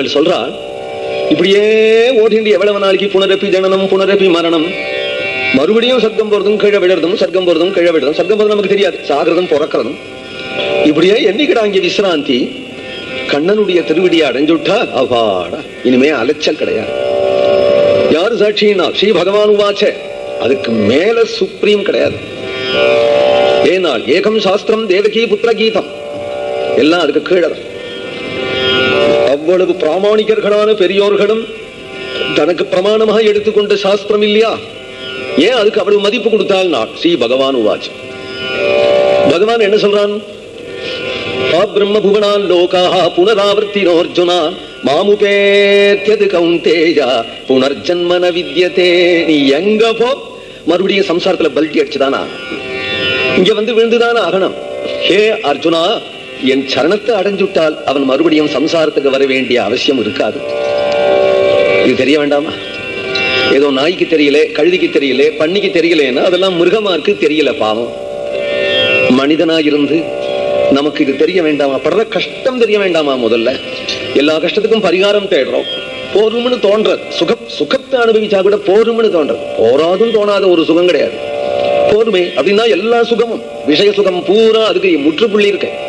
அவர்கள் சொல்றார் இப்படியே ஓடிண்டு எவ்வளவு நாளைக்கு புனரப்பி ஜனனம் புனரப்பி மரணம்? மறுபடியும் சர்க்கம் போறதும் கீழே விழறதும் சர்க்கம் போறதும் கீழே விழுறதும் சர்க்கம் போறது நமக்கு தெரியாது சாகிறதும் பிறக்கிறதும். இப்படியே என்னைக்கிடா விசிராந்தி கண்ணனுடைய திருவிடியை அடைஞ்சுட்டா அவாடா இனிமே அலைச்சல் கிடையாது. யாரு சாட்சினா ஸ்ரீ பகவான் உவாச்ச. அதுக்கு மேல சுப்ரீம் கிடையாது. ஏனால் ஏகம் சாஸ்திரம் தேவகி புத்திர கீதம் எல்லாம் அதுக்கு கீழே அவ்வளவு பிராமணிகர்களான பெரியோர்களும் தனக்கு பிரமாணமாக எடுத்துக்கொண்ட சாஸ்திரம் இல்லையா? ஏன் அதுக்கு அவ்வளவு மதிப்பு கொடுத்தால் நான்? ஸ்ரீ பகவான் உவாச்சு பகவான் என்ன சொல்றான்? ஆ பிரம்ம புவனான் லோகாஹ மாமுபேத்தியது கவுந்தேஜா புனர்ஜன்மன வித்யதே நீ எங்க போ? மறுபடியும் சம்சாரத்துல பல்ட்டி அடிச்சுதானா? இங்க வந்து விழுந்துதானே ஆகணும் ஹே அர்ஜுனா என் சரணத்தை அடைஞ்சுட்டால் அவன் மறுபடியும் சம்சாரத்துக்கு வர வேண்டிய அவசியம் இருக்காது. இது தெரிய வேண்டாமா? ஏதோ நாய்க்கு தெரியல கழுதிக்கு தெரியல பண்ணிக்கு தெரியலன்னா அதெல்லாம் மிருகமாருக்கு தெரியல பாவம். மனிதனா இருந்து நமக்கு இது தெரிய வேண்டாமா? படுற கஷ்டம் தெரிய வேண்டாமா முதல்ல? எல்லா கஷ்டத்துக்கும் பரிகாரம் தேடுறோம். போரும்னு தோன்றது. சுக சுகத்தை அனுபவிச்சா கூட போரும்னு தோன்றது. போராதும் தோணாத ஒரு சுகம் கிடையாது. போருமே அப்படின்னா எல்லா சுகமும். விஷய சுகம் பூரா அதுக்கு முற்றுப்புள்ளி இருக்கேன்